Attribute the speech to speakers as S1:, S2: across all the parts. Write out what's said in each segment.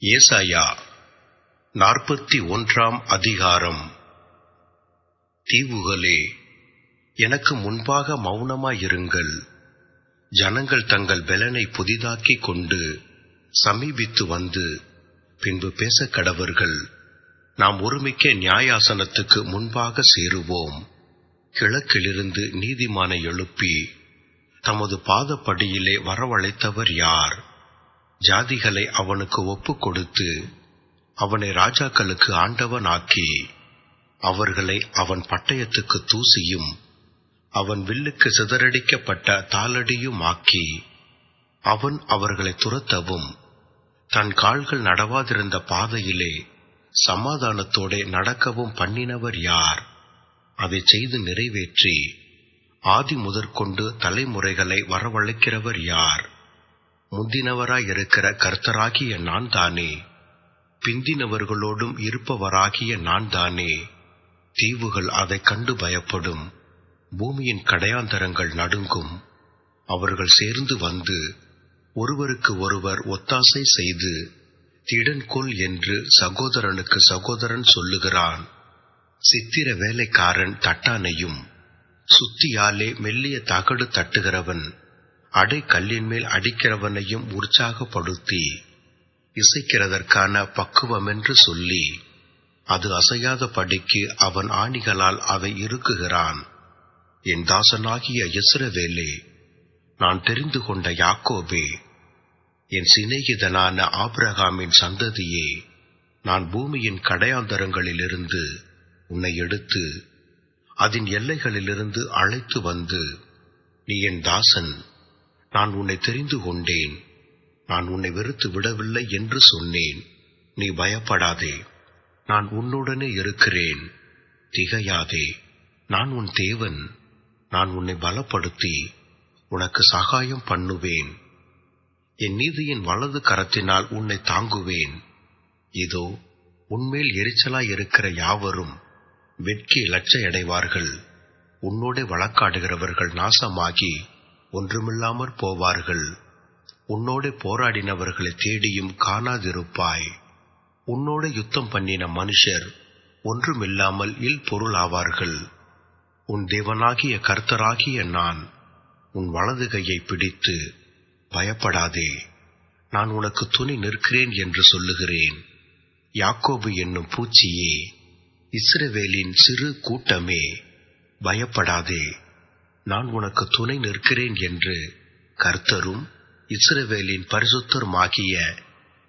S1: ஏசாயா நாற்பத்தி ஒன்றாம் அதிகாரம். தீவுகளே எனக்கு முன்பாக மௌனமாயிருங்கள். ஜனங்கள் தங்கள் பலனை புதிதாக்கிக் கொண்டு சமீபித்து வந்து பின்பு பேச கடவர்கள் நாம் ஒருமிக்க நியாயாசனத்துக்கு முன்பாக சேருவோம். கிழக்கிலிருந்து நீதிமானை எழுப்பி தமது பாதப்படியிலே வரவழைத்தவர் யார்? ஜாதிகளை அவனுக்கு ஒப்பு கொடுத்து அவனை ராஜாக்களுக்கு ஆண்டவனாக்கி அவர்களை அவன் பட்டயத்துக்கு தூசியும் அவன் வில்லுக்கு சிதறடிக்கப்பட்ட தாளடியுமாக்கி அவன் அவர்களை துரத்தவும் தன் கால்கள் நடவாதிருந்த பாதையிலே சமாதானத்தோடே நடக்கவும் பண்ணினவர் யார்? அதை செய்து நிறைவேற்றி ஆதி முதற்கொண்டு தலைமுறைகளை வரவழைக்கிறவர் யார்? முந்தினவராயிருக்கிற கர்த்தராகிய நான் தானே பிந்தினவர்களோடும் இருப்பவராகிய நான் தானே தீவுகள் அதைக் கண்டு பயப்படும். பூமியின் கடையாந்தரங்கள் நடுங்கும். அவர்கள் சேர்ந்து வந்து ஒருவருக்கு ஒருவர் ஒத்தாசை செய்து திடன்கொள் என்று சகோதரனுக்கு சகோதரன் சொல்லுகிறான். சித்திர வேலைக்காரன் தட்டானையும் சுத்தியாலே மெல்லிய தகடு தட்டுகிறவன் அடை கல்லின் மேல் அடிக்கிறவனையும் உற்சாகப்படுத்தி இசைக்கிறதற்கான பக்குவமென்று சொல்லி அது அசையாத படிக்கு அவன் ஆணிகளால் அதை இருக்குகிறான் என் தாசனாகிய இஸ்ரவேலே நான் தெரிந்து கொண்ட யாக்கோபே என் சிநேகிதனான ஆப்ரஹாமின் சந்ததியே நான் பூமியின் கடையாந்தரங்களிலிருந்து உன்னை எடுத்து அதன் எல்லைகளிலிருந்து அழைத்து வந்து நீ என் தாசன் நான் உன்னை தெரிந்து கொண்டேன். நான் உன்னை வெறுத்து விடவில்லை என்று சொன்னேன். நீ பயப்படாதே. நான் உன்னுடனே இருக்கிறேன். திகையாதே. நான் உன் தேவன். நான் உன்னை பலப்படுத்தி உனக்கு சகாயம் பண்ணுவேன். என் நீதியின் வலது கரத்தினால் உன்னை தாங்குவேன். இதோ உன்மேல் எரிச்சலாய் இருக்கிற யாவரும் வெட்கி லட்சையடைவார்கள். உன்னோட வழக்காடுகிறவர்கள் நாசமாகி ஒன்றுமில்லாமற் போவார்கள். உன்னோடு போராடினவர்களை தேடியும் காணாதிருப்பாய். உன்னோடு யுத்தம் பண்ணின மனுஷர் ஒன்றுமில்லாமல் இல் பொருள் ஆவார்கள் உன் தேவனாகிய கர்த்தராகிய நான் உன் வலது கையை பிடித்து பயப்படாதே. நான் உனக்கு துணி நிற்கிறேன் என்று சொல்லுகிறேன். யாக்கோபு என்னும் பூச்சியே இஸ்ரவேலின் சிறு கூட்டமே பயப்படாதே. நான் உனக்கு துணை நிற்கிறேன் என்று கர்த்தரும் இஸ்ரவேலின் பரிசுத்தருமாகிய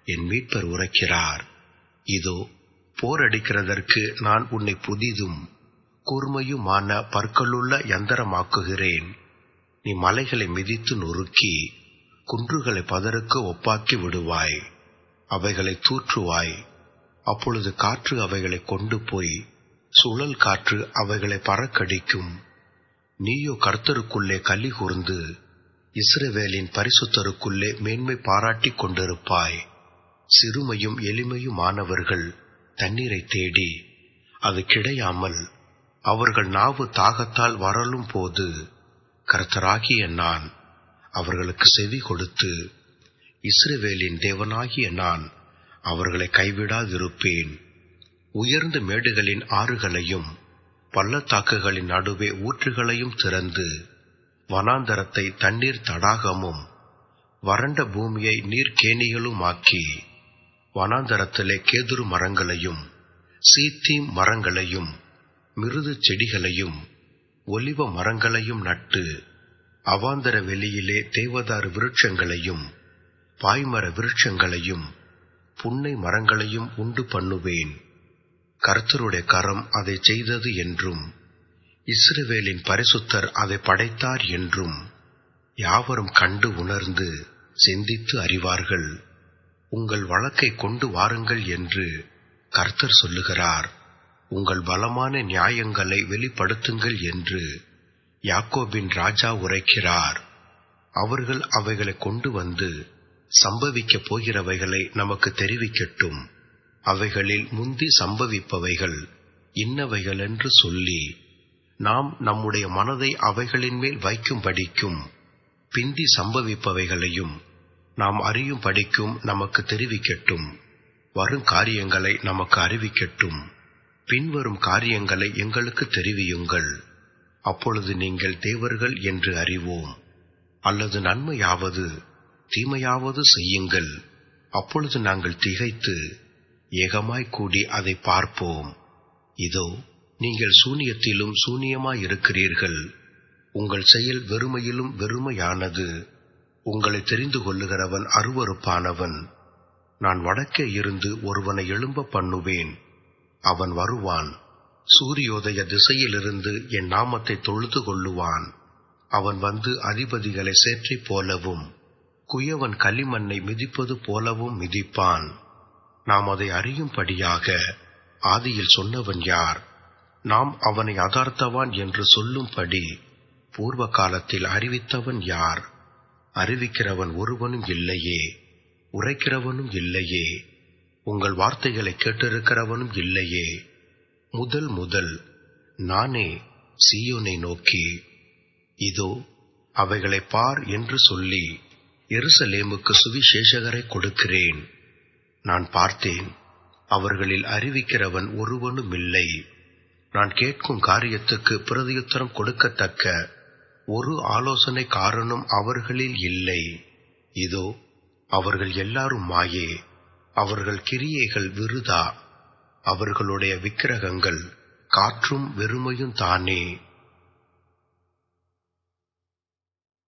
S1: என் மீட்பர் உரைக்கிறார். இதோ போரடிக்கிறதற்கு நான் உன்னை புதிதும் கூர்மையுமான பற்களுள்ள யந்திரமாக்குகிறேன். நீ மலைகளை மிதித்து நொறுக்கி குன்றுகளை பதருக்கு ஒப்பாக்கி விடுவாய். அவைகளை தூற்றுவாய். அப்பொழுது காற்று அவைகளை கொண்டு போய் சுழல் காற்று அவைகளை பறக்கடிக்கும். நீயோ கர்த்தருக்குள்ளே கலி கூர்ந்து இஸ்ரவேலின் பரிசுத்தருக்குள்ளே மேன்மை பாராட்டிக் கொண்டிருப்பாய். சிறுமையும் எளிமையுமானவர்கள் தண்ணீரை தேடி அது கிடையாமல் அவர்கள் நாவு தாகத்தால் வரலும் போது கர்த்தராகிய நான் அவர்களுக்கு செவி கொடுத்து இஸ்ரவேலின் தேவனாகிய நான் அவர்களை கைவிடாதிருப்பேன். உயர்ந்த மேடுகளின் ஆறுகளையும் பள்ளத்தாக்குகளின் நடுவே ஊற்றுகளையும் திறந்து வனாந்தரத்தை தண்ணீர் தடாகமும் வறண்ட பூமியை நீர்க்கேணிகளுமாக்கி வனாந்தரத்திலே கேதுரு மரங்களையும் சீத்தீம் மரங்களையும் மிருது செடிகளையும் ஒலிவ மரங்களையும் நட்டு அவாந்தர வெளியிலே தேவதாரு விருட்சங்களையும் பாய்மர விருட்சங்களையும் புன்னை மரங்களையும் உண்டு பண்ணுவேன். கர்த்தருடைய கரம் அதை செய்தது என்றும் இஸ்ரவேலின் பரிசுத்தர் அதை படைத்தார் என்றும் யாவரும் கண்டு உணர்ந்து சிந்தித்து அறிவார்கள். உங்கள் வழக்கை கொண்டு வாருங்கள் என்று கர்த்தர் சொல்லுகிறார். உங்கள் பலமான நியாயங்களை வெளிப்படுத்துங்கள் என்று யாக்கோபின் ராஜா உரைக்கிறார். அவர்கள் அவைகளை கொண்டு வந்து சம்பவிக்கப் போகிறவைகளை நமக்கு தெரிவிக்கட்டும். அவைகளில் முந்தி சம்பவிப்பவைகள் இன்னவைகள் என்று சொல்லி நாம் நம்முடைய மனதை அவைகளின் மேல் வைக்கும்படிக்கும் பிந்தி சம்பவிப்பவைகளையும் நாம் அறியும் படிக்கும் நமக்கு தெரிவிக்கட்டும். வரும் காரியங்களை நமக்கு அறிவிக்கட்டும். பின்வரும் காரியங்களை எங்களுக்கு தெரிவியுங்கள். அப்பொழுது நீங்கள் தேவர்கள் என்று அறிவோம். அல்லது நன்மையாவது தீமையாவது செய்யுங்கள். அப்பொழுது நாங்கள் திகைத்து ஏகமாய் கூடி அதை பார்ப்போம். இதோ நீங்கள் சூனியத்திலும் சூனியமாயிருக்கிறீர்கள் உங்கள் செயல் வெறுமையிலும் வெறுமையானது. உங்களை தெரிந்து கொள்ளுகிறவன் அருவருப்பானவன். நான் வடக்கே இருந்து ஒருவனை எழும்ப பண்ணுவேன். அவன் வருவான். சூரியோதய திசையிலிருந்து என் நாமத்தை தொழுது கொள்ளுவான். அவன் வந்து அதிபதிகளை சேற்றிப் போலவும் குயவன் களிமண்ணை மிதிப்பது போலவும் மிதிப்பான். நாம் அதை அறியும்படியாக ஆதியில் சொன்னவன் யார்? நாம் அவனை அகார்த்தவான் என்று சொல்லும்படி பூர்வ காலத்தில் அறிவித்தவன் யார்? அறிவிக்கிறவன் ஒருவனும் இல்லையே உரைக்கிறவனும் இல்லையே உங்கள் வார்த்தைகளை கேட்டிருக்கிறவனும் இல்லையே. முதல் முதல் நானே சீயோனை நோக்கி இதோ அவைகளை பார் என்று சொல்லி எருசலேமுக்கு சுவிசேஷகரை கொடுக்கிறேன். நான் பார்த்தேன் அவர்களில் அறிவிக்கிறவன் ஒருவனும் இல்லை நான் கேட்கும் காரியத்துக்கு பிரதியுத்தரம் கொடுக்கத்தக்க ஒரு ஆலோசனை காரணம் அவர்களில் இல்லை. இதோ அவர்கள் எல்லாரும் மாயே அவர்கள் கிரியைகள் விருதா? அவர்களுடைய விக்கிரகங்கள் காற்றும் வெறுமையும் தானே.